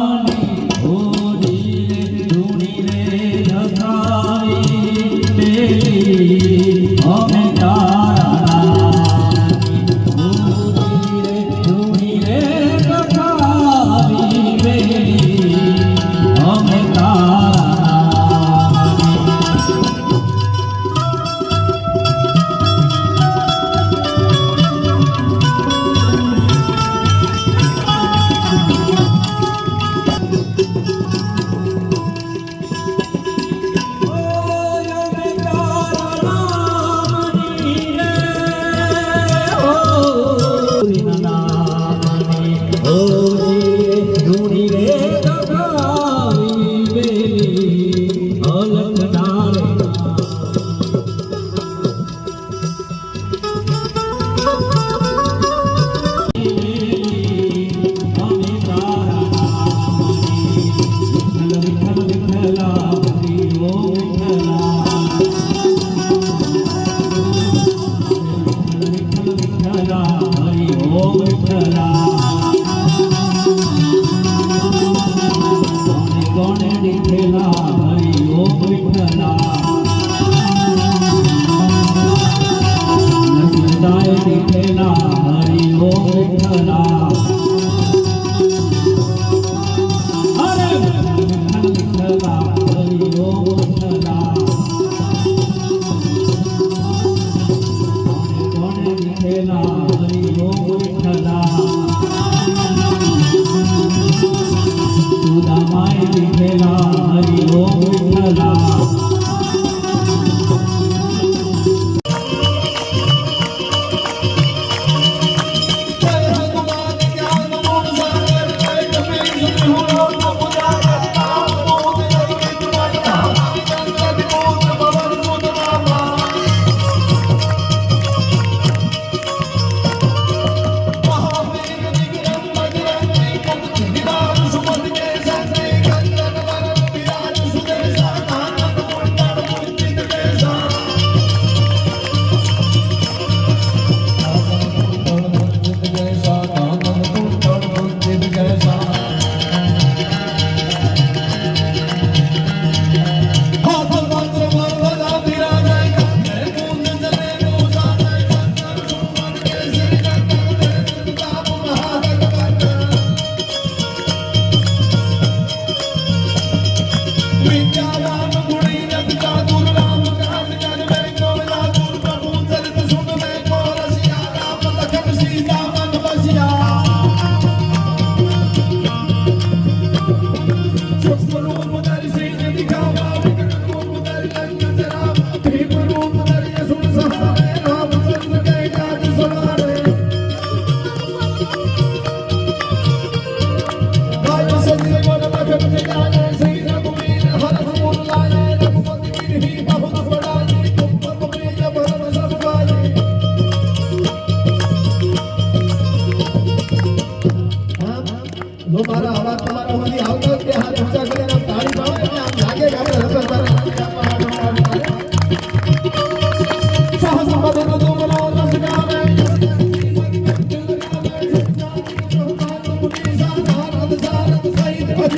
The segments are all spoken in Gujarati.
અમે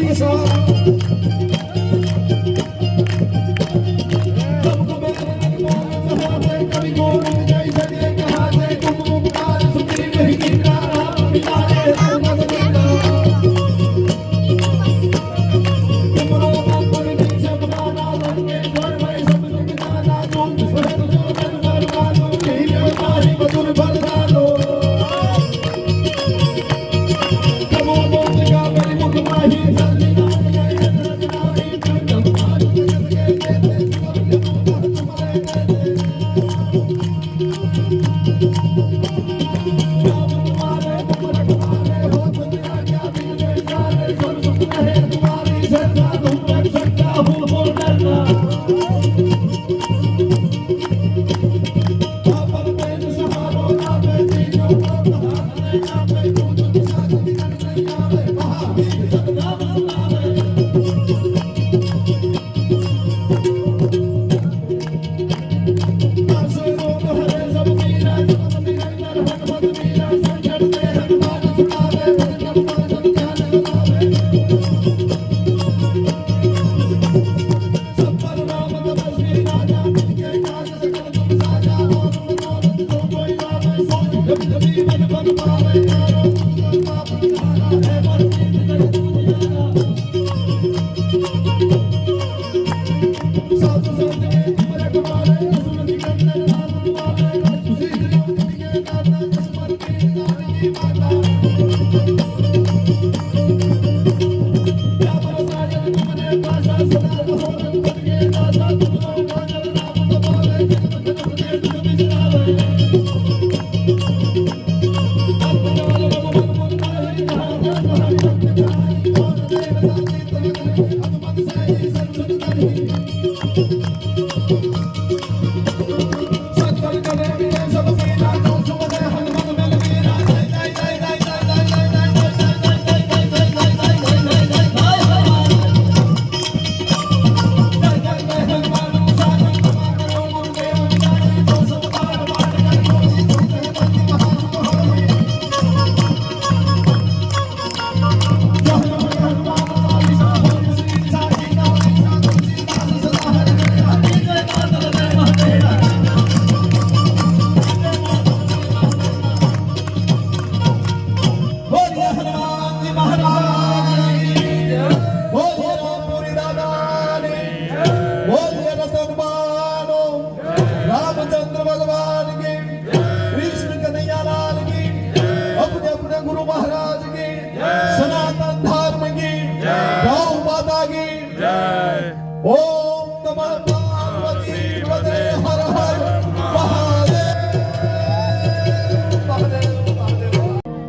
你说。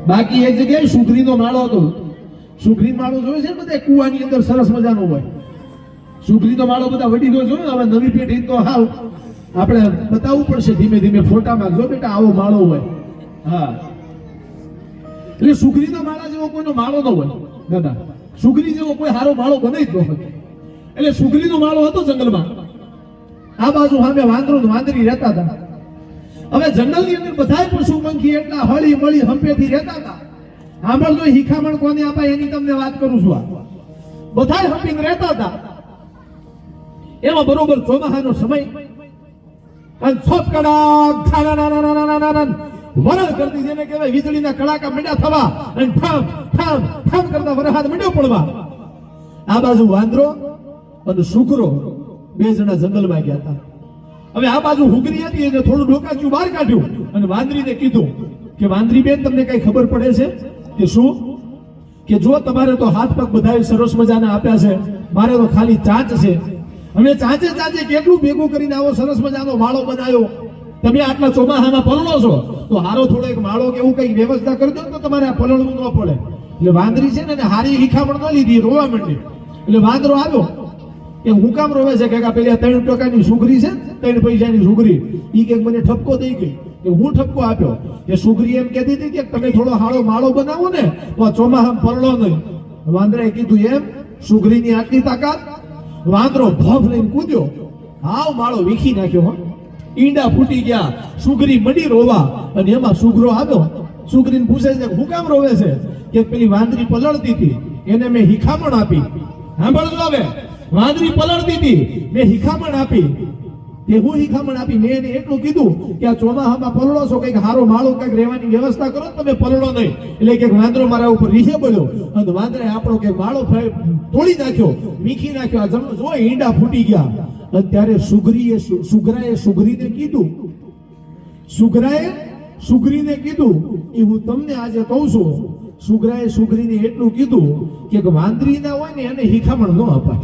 બાકી એક જગ્યાએ સુખરીનો માળો હતો. સુખરી માળો જોયો છે બધા કુવાની અંદર સરસ મજાનો હોય. સુખરીનો માળો બધા વડીલો જોયો હવે નવી પેઢી તો હાવ આપણે બતાવવું પડશે ધીમે ધીમે ફોટામાં. જો બેટા આવો માળો હોય. હા. એટલે સુખરીનો માળા જેવો કોઈનો માળો ન હોય. દાદા, સુખરી જેવો કોઈ સારો માળો બને જ ન હોય. એટલે સુખરીનો માળો હતો જંગલમાં. આ બાજુ સામે વાંદરો વાંદરી રહેતા હતા. હવે જંગલની અંદર બધાય પશુ પંખી એટલા હળી મળી હંપેથી રહેતા હતા. સાંભળજો હિખામણ કોને આપાય એની તમને વાત કરું છું આ. બધાય હંપીને રહેતા હતા. એમાં બરોબર ચોમાસાનો સમય. અને કડાક ઠાણાણાણાણાણાણાણ વરલ કરતી જેને કહેવાય વીજળીના કડાકા મંડ્યા થવા અને ઠામ ઠામ ઠામ કરતા પડવા. આ બાજુ વાંદરો અને શુકરો બે જણા જંગલમાં ગયા હતા. હવે આ બાજુ હુગરી હતી એને થોડું ડોકાચ્યું, બહાર કાઢ્યું અને વાંદરીને કીધું કે વાંદરી બેન તમને કઈ ખબર પડે છે કે શું? કે જો તમારે તો હાથ પગ બધાય સરસ મજાના આપ્યા છે, મારે તો ખાલી ચાંચ છે. હવે ચાંચે ચાંચે કેટલું ભેગું કરીને આવો સરસ મજાનો માળો બનાવ્યો. તમે આટલા ચોમાસામાં પલણો છો, તો હારો થોડો એક માળો કે એવું કઈ વ્યવસ્થા કરી દો તો તમારે આ પલળવું ન પડે. એટલે વાંદરી છે ને હારી હિખામણ ન લીધી, રોવા માંડી. એટલે વાંદરો આવ્યો. કે હું કામ રોવે છે કે પેલી ત્રણ ટકાની સુગરી છે, ત્રણ પૈસાની સુગરી. ઈ કે મને ઠપકો દઈ ગઈ. કે હું ઠપકો આપ્યો. કે સુગરી એમ કહેતી હતી કે તમે થોડો હાળો માળો બનાવો ને, તો ચોમાહામ ચોમાસામાં નહીં. વાંદરાએ કીધું એમ, સુગરીની આટલી તાકાત? વાંદરો ભફ લઈને કૂદ્યો. હાવ માળો વીખી નાખ્યો, હો. ઈંડા ફૂટી ગયા. સુગરી મડી રોવા. અને એમાં સુગરો આવ્યો. સુગરીને પૂછે છે હું કામ રોવે છે? કે પેલી વાંદરી પલળતી હતી. એને મેં હિખામણ આપી. સાંભળજો હવે. વાંદરી પલળતી હતી મેં હિખામણ આપી. તે હું હિખામણ આપી? મેં એને એટલું કીધું કે આ ચોમાહામાં પલળો છો, કંઈક હારો માળો, કંઈક રહેવાની વ્યવસ્થા કરો તમે પલળો નહીં. એટલે કે વાંદરો મારા ઉપર રીસે બોલ્યો અને વાંદરે આપણો કે માળો તોડી નાખ્યો મીખી નાખ્યો. આ જમણો જો ઈંડા ફૂટી ગયા. અને ત્યારે સુગરીએ સુગરાએ સુગરીને કીધું, સુગરાએ સુગરીને કીધું, એ હું તમને આજે કહું છું. સુગરાએ સુગરીને એટલું કીધું કે વાંદરી ના હોય ને એને હિખામણ ન અપાય.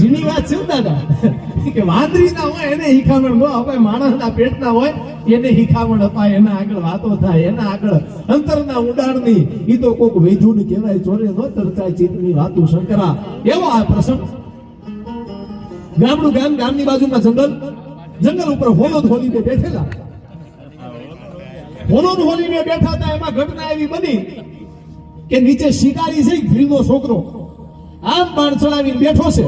જીની વાત છે દાદા. કે વાંદરી ના હોય, એને હિખામણ ન અપાય માણસના પેટના હોય, એને હિખામણ અપાય, એના આગળ વાતો થાય, એના આગળ અંતરના ઉડાડની ઈ તો કોક વૈધું ને કહેવાય, ચોરે ન તરતાય ચિત્તની વાતું શંકરા એવો આ પ્રસંગ. ગામડું ગામ, ગામની બાજુમાં જંગલ. જંગલ ઉપર હોલો હોલીને બેઠેલા. હોલો ને બેઠા હતા, એમાં ઘટના એવી બની કે નીચે શિકારી છે ભીલનો છોકરો. આમ બાણ ચડાવીને બેઠો છે.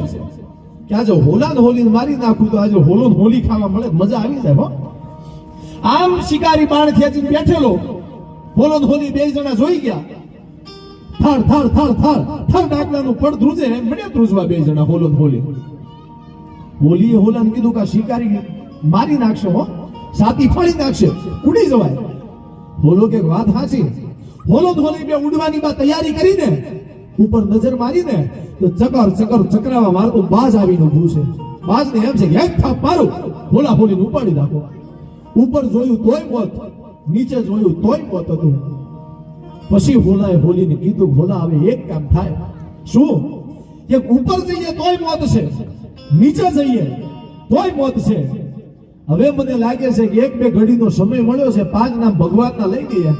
કે આજે હોલા હોલી મારી નાખું તો આજે હોલો હોલી ખાવા મળે, મજા આવી જાય હો. આમ શિકારી બાણ ખેંચી બેઠેલો હોલો હોલી બે જણા જોઈ ગયા. થળ થળ થળ થળ થળ ડાકલાનું પડ ધ્રુજે મળે ધ્રુજવા બે જણા હોલો હોલી. હોલીએ હોલાને કીધું કે શિકારી મારી નાખશે હો, સાતી ફાડી નાખશે, ઉડી જવાય. હોલો કે વાત સાચી હોલો હોલી બે ઉડવાની બા તૈયારી કરીને ઉપર નજર મારીને તો ચકર ચકર ચકરાવા મારતું બાજ આવીને ઊભું છે. બાજને એમ છે એક થાપ મારું હોલા હોલીને ઉપાડી નાખો. ઉપર જોયું તોય મોત નીચે જોયું તોય મોત હતું. પછી હોલાએ હોલીને કીધું ભોલા હવે એક કામ થાય. શું? કે ઉપર જઈએ તોય મોત છે, નીચે જઈએ તોય મોત છે. હવે મને લાગે છે કે એક બે ઘડીનો સમય મળ્યો છે પાંચ નામ ભગવાનના લઈ ગયા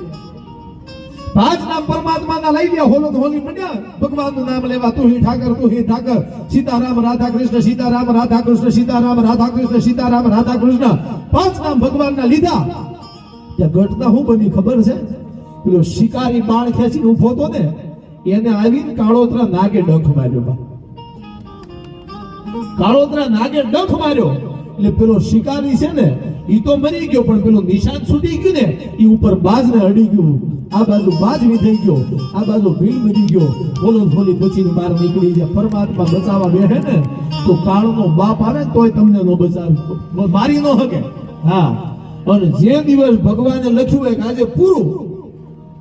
નામ પરમાત્માના લઈ ગયા હોલો હોલી મંડ્યા. ભગવાનનું નામ લેવા તું ઠાકર સીતારામ રાધા કૃષ્ણ સીતારામ રાધા કૃષ્ણ સીતારામ રાધા કૃષ્ણ સીતારામ રાધા કૃષ્ણ પાંચ નામ ભગવાનના લીધા. શું બની ખબર છે? પેલો શિકારી બાણ ખેંચીને ઊભો હતો ને, એને આવીને કાળોતરા નાગે ડંખ માર્યો કાળોતરા નાગે ડંખ માર્યો. એટલે પેલો શિકારી છે ને એ તો મરી ગયો, પણ પેલું નિશાન છૂટી ગયું ને એ ઉપર બાજને અડી ગયું. આ બાજુ બાજવી થઈ ગયો. આ બાજુ ભીલ મરી ગયો. બોલો બોલી પછી બહાર નીકળી જાય પરમાત્મા બચાવવા બેઠે ને, તો કાળનો બાપ આવે તોય તમને નો બચાવે મારી નો હકે. હા. અને જે દિવસ ભગવાને લખ્યું હોય આજે પૂરું,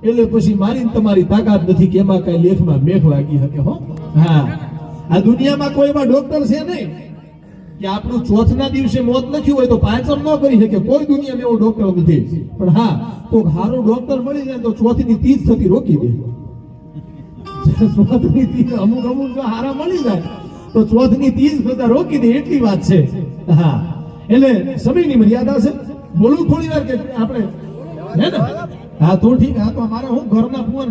એટલે પછી મારી તમારી તાકાત નથી કે એમાં કઈ લેખમાં મેઘ લાગી શકે હો. હા. આ દુનિયામાં કોઈમાં ડોક્ટર છે નહીં. કે આપણું ચોથના દિવસે મોત નથી હોય તો પાંચમ ન કરી શકે. કોઈ દુનિયામાં એવો ડોક્ટર નથી. પણ હા તો સારો ડોક્ટર મળી જાય તો ચોથની તીજ થતી રોકી દે. ચોથની તીજ અમુક અમુક જો હારા મળી જાય, તો ચોથની તીજ થતા રોકી દે, એટલી વાત છે. હા. એટલે સમયની મર્યાદા છે. બોલવું થોડી વાર કે આપણે, હે ને? હા, તો ઠીક હા, તો અમારે હું ઘરના કુંવર